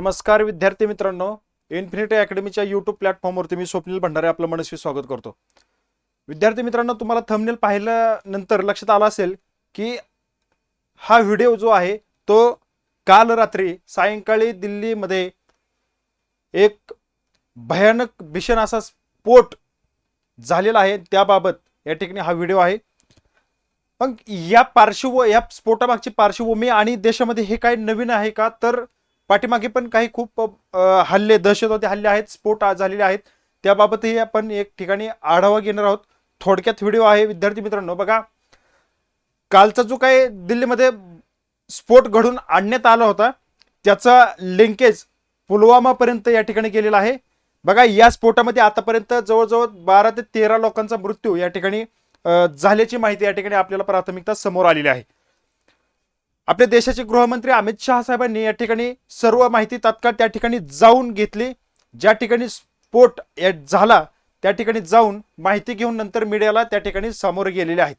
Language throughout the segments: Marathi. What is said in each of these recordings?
नमस्कार विद्यार्थी मित्रांनो. इन्फिनिटी अकॅडमीच्या यूट्यूब प्लॅटफॉर्मवरती मी स्वप्नील भंडारे आपलं मनस्वी स्वागत करतो. विद्यार्थी मित्रांनो तुम्हाला थंबनेल पाहिल्यानंतर लक्षात आलं असेल की हा व्हिडिओ जो आहे तो काल रात्री सायंकाळी दिल्लीमध्ये एक भयानक भीषण असा स्फोट झालेला आहे. त्याबाबत या ठिकाणी हा व्हिडिओ आहे. मग या पार्श्व या स्फोटामागची पार्श्वभूमी आणि देशामध्ये हे काय नवीन आहे का? तर पाठीमागे पण काही खूप हल्ले दहशतवादी हल्ले आहेत स्फोट झालेले आहेत. त्याबाबतही आपण एक ठिकाणी आढावा घेणार आहोत. थोडक्यात व्हिडिओ आहे विद्यार्थी मित्रांनो बघा. कालचा जो काही दिल्लीमध्ये स्फोट घडून आणण्यात आला होता त्याचा लिंकेज पुलवामापर्यंत या ठिकाणी गेलेला आहे. बघा या स्फोटामध्ये आतापर्यंत जवळजवळ बारा ते तेरा लोकांचा मृत्यू या ठिकाणी झाल्याची माहिती या ठिकाणी आपल्याला प्राथमिकता समोर आलेली आहे. आपल्या देशाचे गृहमंत्री अमित शहा साहेबांनी या ठिकाणी सर्व माहिती तात्काळ त्या ठिकाणी जाऊन घेतली. ज्या ठिकाणी स्फोट या- झाला त्या ठिकाणी जाऊन माहिती घेऊन नंतर मीडियाला त्या ठिकाणी सामोरे गेलेले आहेत.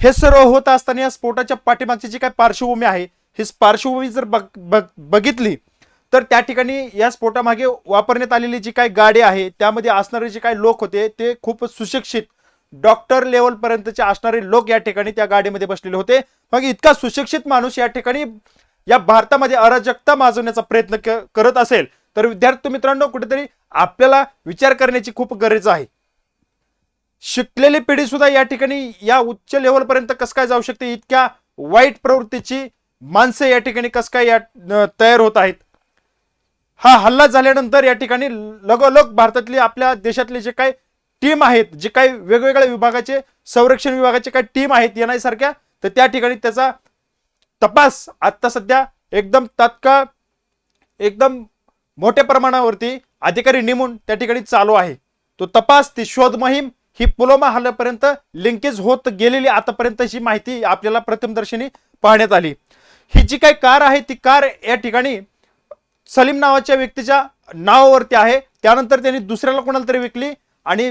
हे सर्व होत असताना या स्फोटाच्या पाठीमागची जी काय पार्श्वभूमी आहे? ही पार्श्वभूमी जर बघ बग बघितली तर त्या ठिकाणी या स्फोटामागे वापरण्यात आलेली जी काही गाडी आहे त्यामध्ये असणारे जे काही लोक होते ते खूप सुशिक्षित डॉक्टर लेवल पर्यंतचे असणारे लोक या ठिकाणी त्या गाडीमध्ये बसलेले होते. मग इतका सुशिक्षित माणूस या ठिकाणी या भारतामध्ये अराजकता माजवण्याचा प्रयत्न करत असेल तर विद्यार्थी मित्रांनो कुठेतरी आपल्याला विचार करण्याची खूप गरज आहे. शिकलेली पिढी सुद्धा या ठिकाणी या उच्च लेवल पर्यंत कस काय जाऊ शकते इतक्या वाईट प्रवृत्तीची माणसं या ठिकाणी कस काय या तयार होत आहेत. हा हल्ला झाल्यानंतर या ठिकाणी लगोलग भारतातली आपल्या देशातले जे काही टीम आहेत जे काही वेगवेगळ्या विभागाचे संरक्षण विभागाचे काही टीम आहेत एन सारख्या तर त्या ठिकाणी त्याचा तपास आत्ता सध्या एकदम तात्काळ एकदम मोठ्या प्रमाणावरती अधिकारी नेमून त्या ठिकाणी चालू आहे. तो तपास ती शोध मोहीम ही पुलवामा हल्ल्यापर्यंत लिंकेज होत गेलेली आतापर्यंतची माहिती आपल्याला प्रथमदर्शनी पाहण्यात आली. ही जी काही कार आहे ती कार या ठिकाणी सलीम नावाच्या व्यक्तीच्या नावावरती आहे. त्यानंतर त्यांनी दुसऱ्याला कोणाला तरी विकली आणि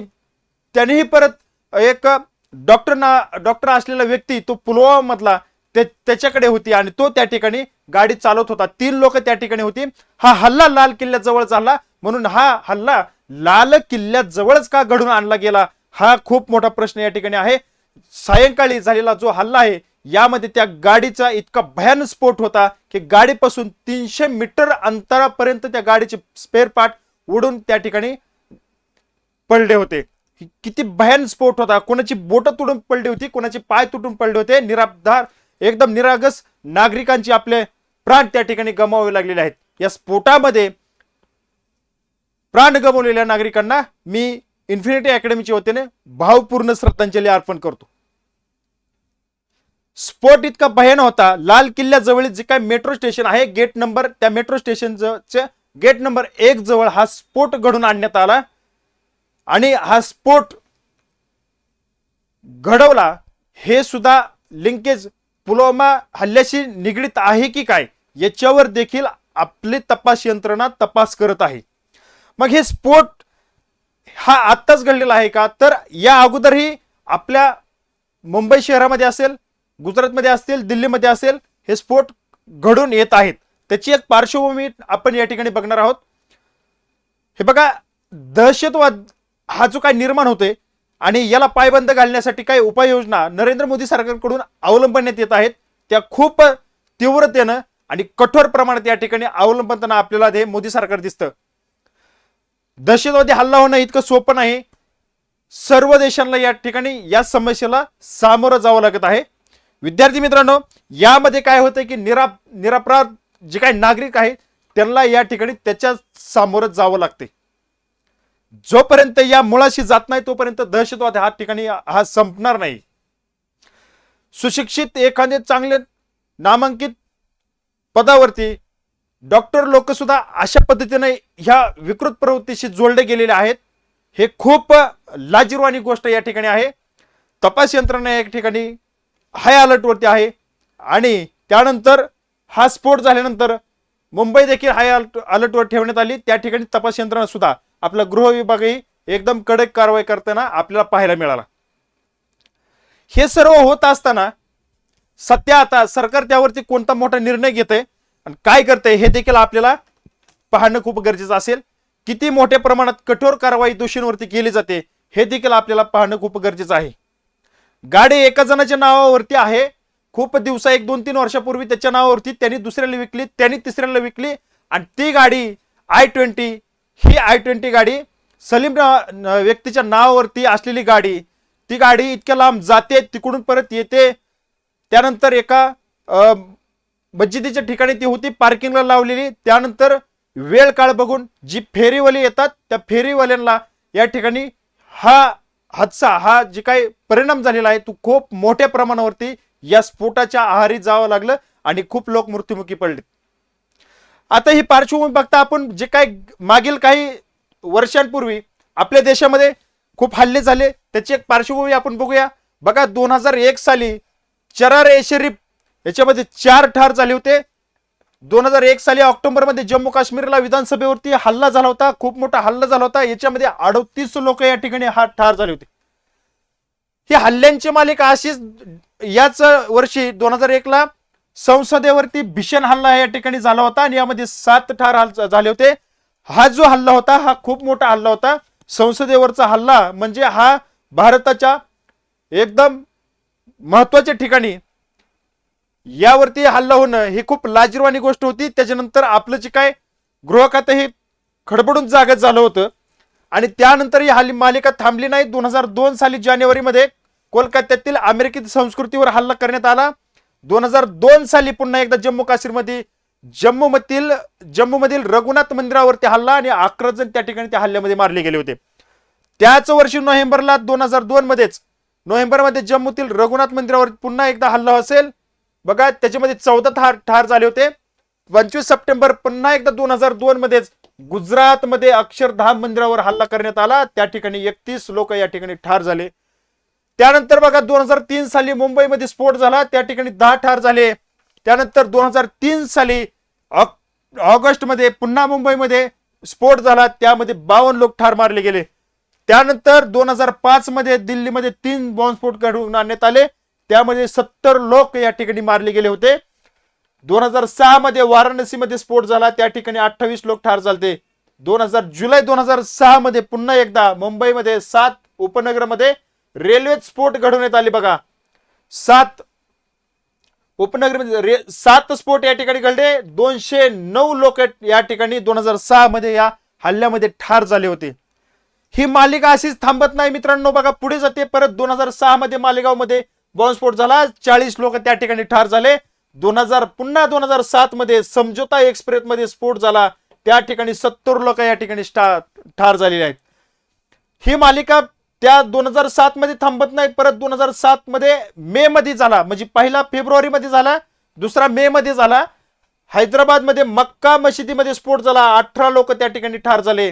त्यांनीही परत एक डॉक्टर ना डॉक्टर असलेला व्यक्ती तो पुलवामा मधला ते त्याच्याकडे होती आणि तो त्या ठिकाणी गाडी चालवत होता. तीन लोक त्या ठिकाणी होती. हा हल्ला लाल किल्ल्याजवळ झाला म्हणून हा हल्ला लाल किल्ल्याजवळच का घडून आणला गेला हा खूप मोठा प्रश्न या ठिकाणी आहे. सायंकाळी झालेला जो हल्ला आहे यामध्ये त्या गाडीचा इतका भयानक स्फोट होता की गाडीपासून तीनशे मीटर अंतरापर्यंत त्या गाडीचे स्पेअर पार्ट उडून त्या ठिकाणी पडले होते. किती भयान स्फोट होता. कोणाची बोट तुटून पडली होती कोणाचे पाय तुटून पडले होते. निराधार एकदम निरागस नागरिकांची आपले प्राण त्या ठिकाणी गमावे लागलेले आहेत. या स्फोटामध्ये प्राण गमावलेल्या नागरिकांना मी इन्फिनिटी अकॅडमीच्या वतीने भावपूर्ण श्रद्धांजली अर्पण करतो. स्फोट इतका भयान होता. लाल किल्ल्याजवळील जे काय मेट्रो स्टेशन आहे गेट नंबर त्या मेट्रो स्टेशनच्या गेट नंबर एक जवळ हा स्फोट घडून आणण्यात आला. आणि हा स्फोट घडवला हे सुद्धा लिंकेज पुलवामा हल्ल्याशी निगडीत आहे की काय याच्यावर देखील आपली तपास यंत्रणा तपास करत आहे. मग हे स्फोट हा आत्ताच घडलेला आहे का? तर या अगोदरही आपल्या मुंबई शहरामध्ये असेल गुजरातमध्ये असतील दिल्लीमध्ये असेल हे स्फोट घडून येत आहेत. त्याची एक पार्श्वभूमी आपण या ठिकाणी बघणार आहोत. हे बघा दहशतवाद हा जो काय निर्माण होतोय आणि याला पायबंद घालण्यासाठी काही उपाययोजना नरेंद्र मोदी सरकारकडून अवलंबण्यात येत आहेत त्या खूप तीव्रतेनं आणि कठोर प्रमाणात या ठिकाणी अवलंबताना आपल्याला हे मोदी सरकार दिसतं. दहशतवादी हल्ला होणं इतकं सोपं नाही. सर्व देशांना या ठिकाणी या समस्येला सामोरं जावं लागत आहे. विद्यार्थी मित्रांनो यामध्ये काय होतं की निरा निरापराध जे काही नागरिक आहेत त्यांना या ठिकाणी त्याच्या सामोरं जावं लागते जोपर्यंत या मुळाशी जात नाही तोपर्यंत दहशतवाद हा ठिकाणी हा संपणार नाही. सुशिक्षित एखादे चांगले नामांकित पदावरती डॉक्टर लोक सुद्धा अशा पद्धतीने ह्या विकृत प्रवृत्तीशी जोडले गेलेले आहेत. हे खूप लाजीरवाणी गोष्ट या ठिकाणी आहे. तपास यंत्रणा या ठिकाणी हाय अलर्टवरती आहे. आणि त्यानंतर हा स्फोट झाल्यानंतर मुंबई देखील हाय अलर्ट अलर्टवर ठेवण्यात आली. त्या ठिकाणी तपास यंत्रणा सुद्धा आपला गृह विभागही एकदम कडक कारवाई करताना आपल्याला पाहायला मिळाला. हे सर्व होत असताना सध्या आता सरकार त्यावरती कोणता मोठा निर्णय घेते आणि काय करते हे देखील आपल्याला पाहणं खूप गरजेचं असेल. किती मोठ्या प्रमाणात कठोर कारवाई दोषींवरती केली जाते हे देखील आपल्याला पाहणं खूप गरजेचं आहे. गाडी एका जणाच्या नावावरती आहे. खूप दिवसा एक दोन तीन वर्षापूर्वी त्याच्या नावावरती त्यांनी दुसऱ्याला विकली त्यांनी तिसऱ्याला विकली आणि ती गाडी आय ट्वेंटी ही आय ट्वेंटी गाडी सलीम व्यक्तीच्या नावावरती असलेली गाडी ती गाडी इतक्या लांब जाते तिकडून परत येते. त्यानंतर एका मस्जिदीच्या ठिकाणी ती होती पार्किंगला लावलेली. त्यानंतर वेळ काळ बघून जी फेरीवाली येतात त्या फेरीवाल्यांना या ठिकाणी हा हादसा हा जे काही परिणाम झालेला आहे तो खूप मोठ्या प्रमाणावरती या स्फोटाच्या आहारी जावं लागलं आणि खूप लोक मृत्युमुखी पडले आता ही पार्श्वभूमी बघता आपण जे काय मागील काही वर्षांपूर्वी आपल्या देशामध्ये खूप हल्ले झाले त्याची एक पार्श्वभूमी आपण बघूया. बघा दोन हजार एक साली चरार ए शरीफ याच्यामध्ये चार ठार झाले होते. दोन हजार एक साली ऑक्टोबरमध्ये जम्मू काश्मीरला विधानसभेवरती हल्ला झाला होता खूप मोठा हल्ला झाला होता. याच्यामध्ये अडतीस लोक या ठिकाणी हा ठार झाले होते. ही हल्ल्यांची मालिका अशीच याच वर्षी दोन हजार एक ला संसदेवरती भीषण हल्ला या ठिकाणी झाला होता आणि यामध्ये सात ठार झाले होते. हा जो हल्ला होता हा खूप मोठा हल्ला होता. संसदेवरचा हल्ला म्हणजे हा भारताच्या एकदम महत्त्वाच्या ठिकाणी यावरती हल्ला होणं ही खूप लाजीरवाणी गोष्ट होती. त्याच्यानंतर आपलं जे काय गृह खातं हे खडबडून जागत झालं होतं. आणि त्यानंतर ही हल्ली मालिका थांबली नाही. दोन हजार दोन साली जानेवारीमध्ये कोलकात्यातील अमेरिकेत संस्कृतीवर हल्ला करण्यात आला. दोन हजार दोन साली पुन्हा एकदा जम्मू काश्मीरमध्ये जम्मूमधील जम्मूमधील रघुनाथ मंदिरावरती हल्ला आणि अकरा जण त्या ठिकाणी त्या हल्ल्यामध्ये मारले गेले होते. त्याच वर्षी नोव्हेंबरला दोन हजार दोन मध्येच नोव्हेंबरमध्ये जम्मूतील रघुनाथ मंदिरावर पुन्हा एकदा हल्ला असेल. बघा त्याच्यामध्ये चौदा ठार ठार झाले होते. पंचवीस सप्टेंबर पुन्हा एकदा दोन हजार दोन मध्येच गुजरातमध्ये अक्षरधाम मंदिरावर हल्ला करण्यात आला. त्या ठिकाणी एकतीस लोक या ठिकाणी ठार झाले. त्यानंतर बघा दोन हजार तीन साली मुंबईमध्ये स्फोट झाला. त्या ठिकाणी दहा ठार झाले. त्यानंतर दोन हजार तीन साली ऑग- ऑगस्टमध्ये पुन्हा मुंबईमध्ये स्फोट झाला. त्यामध्ये बावन्न लोक ठार मारले गेले. त्यानंतर दोन हजार पाच मध्ये दिल्लीमध्ये तीन बॉम्बस्फोट घडवून आणण्यात आले. त्यामध्ये सत्तर लोक या ठिकाणी मारले गेले होते. दोन हजार सहा मध्ये वाराणसीमध्ये स्फोट झाला. त्या ठिकाणी अठ्ठावीस लोक ठार झाले. दोन हजार जुलै दोन हजार सहा मध्ये पुन्हा एकदा मुंबईमध्ये सात उपनगरमध्ये रेल्वे स्फोट घडवण्यात आले बघा. सात उपनगरमध्ये रे सात स्फोट या ठिकाणी घडले. दोनशे नऊ लोक या ठिकाणी दोन हजार सहा मध्ये या हल्ल्यामध्ये ठार झाले होते. ही मालिका अशीच थांबत नाही मित्रांनो. बघा पुढे जाते. परत दोन हजार सहा मध्ये मालेगावमध्ये बॉम्बस्फोट झाला. चाळीस लोक त्या ठिकाणी ठार झाले. दोन हजार पुन्हा दोन हजार सात मध्ये समझोता एक्सप्रेस मध्ये स्फोट झाला. त्या ठिकाणी सत्तर लोक या ठिकाणी ठार झालेले आहेत. ही मालिका त्या दोन हजार सात मध्ये थांबत नाही परत दोन हजार सात मध्ये मे मध्ये झाला. म्हणजे पहिला फेब्रुवारी मध्ये झाला दुसरा मे मध्ये झाला. हैदराबादमध्ये मक्का मशिदीमध्ये स्फोट झाला अठरा लोक त्या ठिकाणी ठार झाले.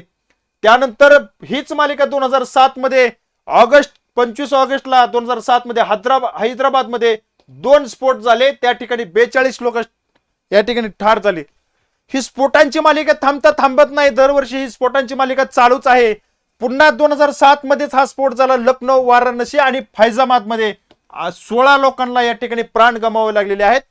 त्यानंतर हीच मालिका दोन हजार सात मध्ये ऑगस्ट पंचवीस ऑगस्टला दोन हजार सात मध्ये हैदराबाद हैदराबादमध्ये दोन स्फोट झाले त्या ठिकाणी बेचाळीस लोक या ठिकाणी ठार झाले. ही स्फोटांची मालिका थांबता थांबत नाही दरवर्षी ही स्फोटांची मालिका चालूच आहे. पुन्हा दोन हजार सात मध्येच हा स्फोट झाला लखनौ वाराणसी आणि फैजाबादमध्ये सोळा लोकांना या ठिकाणी प्राण गमावे लागलेले आहेत.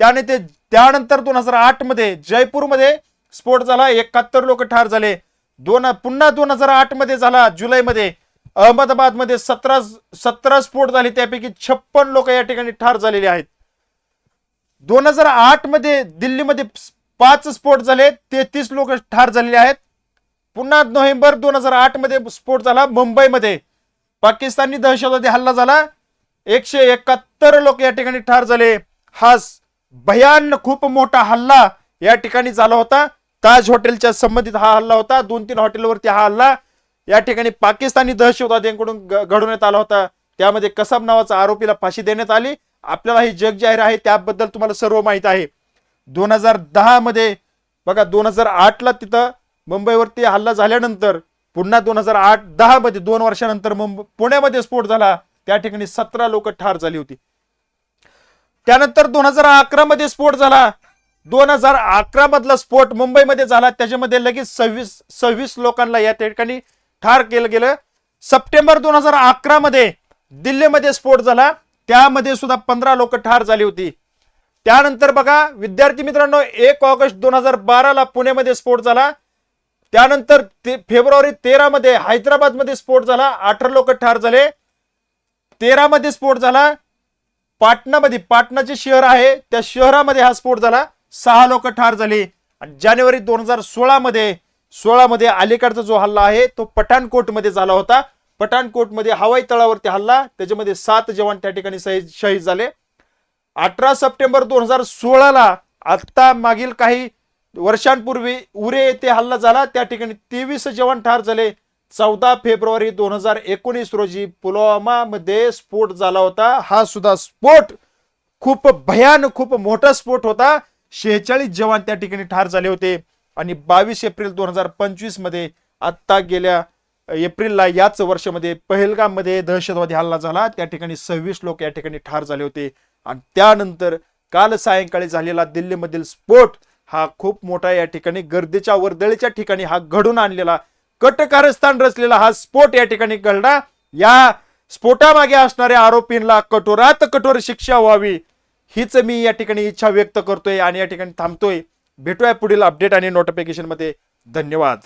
त्याने ते त्यानंतर दोन हजार आठमध्ये जयपूरमध्ये स्फोट झाला एकाहत्तर लोक ठार झाले. दोन पुन्हा दोन हजार आठमध्ये झाला जुलैमध्ये. अहमदाबादमध्ये सतरा सतरा स्फोट झाले त्यापैकी छप्पन लोक या ठिकाणी ठार झालेले आहेत. दोन हजार आठमध्ये दिल्लीमध्ये पाच स्फोट झाले तेहतीस लोक ठार झालेले आहेत. पुन्हा नोव्हेंबर दोन हजार आठमध्ये स्फोट झाला मुंबईमध्ये. पाकिस्तानी दहशतवादी हल्ला झाला. एकशे एकाहत्तर लोक या ठिकाणी ठार झाले. हा भयान खूप मोठा हल्ला या ठिकाणी झाला होता. ताज हॉटेलच्या संबंधित हा हल्ला होता. दोन तीन हॉटेलवरती हा हल्ला या ठिकाणी पाकिस्तानी दहशतवाद्यांकडून घडवण्यात आला होता. त्यामध्ये कसब नावाचा आरोपीला फाशी देण्यात आली. आपल्याला ही जग जाहीर आहे त्याबद्दल तुम्हाला सर्व माहीत आहे. दोन हजार दहा मध्ये बघा दोन हजार आठ ला तिथं मुंबईवरती हल्ला झाल्यानंतर पुन्हा दोन हजार आठ दहा मध्ये दोन वर्षानंतर मुंबई पुण्यामध्ये स्फोट झाला. त्या ठिकाणी सतरा लोक ठार झाली होती. त्यानंतर दोन हजार अकरा मध्ये स्फोट झाला. दोन हजार अकरा मधला स्फोट मुंबईमध्ये झाला. त्याच्यामध्ये लगेच सव्वीस सव्वीस लोकांना या ठिकाणी ठार केलं गेलं. सप्टेंबर दोन हजार अकरा मध्ये दिल्लीमध्ये स्फोट झाला. त्यामध्ये सुद्धा पंधरा लोक ठार झाली होती. त्यानंतर बघा विद्यार्थी मित्रांनो एक ऑगस्ट दोन हजार बाराला पुण्यामध्ये स्फोट झाला. त्यानंतर ते फेब्रुवारी तेरामध्ये हैदराबादमध्ये स्फोट झाला अठरा लोक ठार झाले. तेरामध्ये स्फोट झाला पाटणामध्ये पाटणा जे शहर आहे त्या शहरामध्ये हा स्फोट झाला सहा लोक ठार झाले. आणि जानेवारी दोन हजार सोळामध्ये सोळामध्ये अलीकडचा जो हल्ला आहे तो पठाणकोटमध्ये झाला होता. पठाणकोटमध्ये हवाई तळावरती हल्ला त्याच्यामध्ये सात जवान त्या ठिकाणी शहीद शहीद झाले. अठरा सप्टेंबर दोन हजार सोळाला आत्ता मागील काही वर्षांपूर्वी उरे येथे हल्ला झाला. त्या ठिकाणी तेवीस जवान ठार झाले. चौदा फेब्रुवारी दोन हजार एकोणीस रोजी पुलवामा मध्ये स्फोट झाला होता. हा सुद्धा स्फोट खूप भयान खूप मोठा स्फोट होता. शेहेचाळीस जवान त्या ठिकाणी ठार झाले होते. आणि बावीस एप्रिल दोन हजार पंचवीसमध्ये आत्ता गेल्या एप्रिलला याच वर्षामध्ये पहिलगाममध्ये दहशतवादी हल्ला झाला. त्या ठिकाणी सव्वीस लोक या ठिकाणी ठार झाले होते. आणि त्यानंतर काल सायंकाळी झालेला दिल्लीमधील स्फोट हा खूप मोठा या ठिकाणी गर्दीच्या वर्दळीच्या ठिकाणी हा घडून आणलेला कटकारस्थान रचलेला हा स्फोट या ठिकाणी घडला. या स्फोटामागे असणाऱ्या आरोपींना कठोरात कठोर शिक्षा व्हावी हीच मी या ठिकाणी इच्छा व्यक्त करतोय आणि या ठिकाणी थांबतोय. भेटूया पुढील अपडेट आणि नोटिफिकेशनमध्ये धन्यवाद.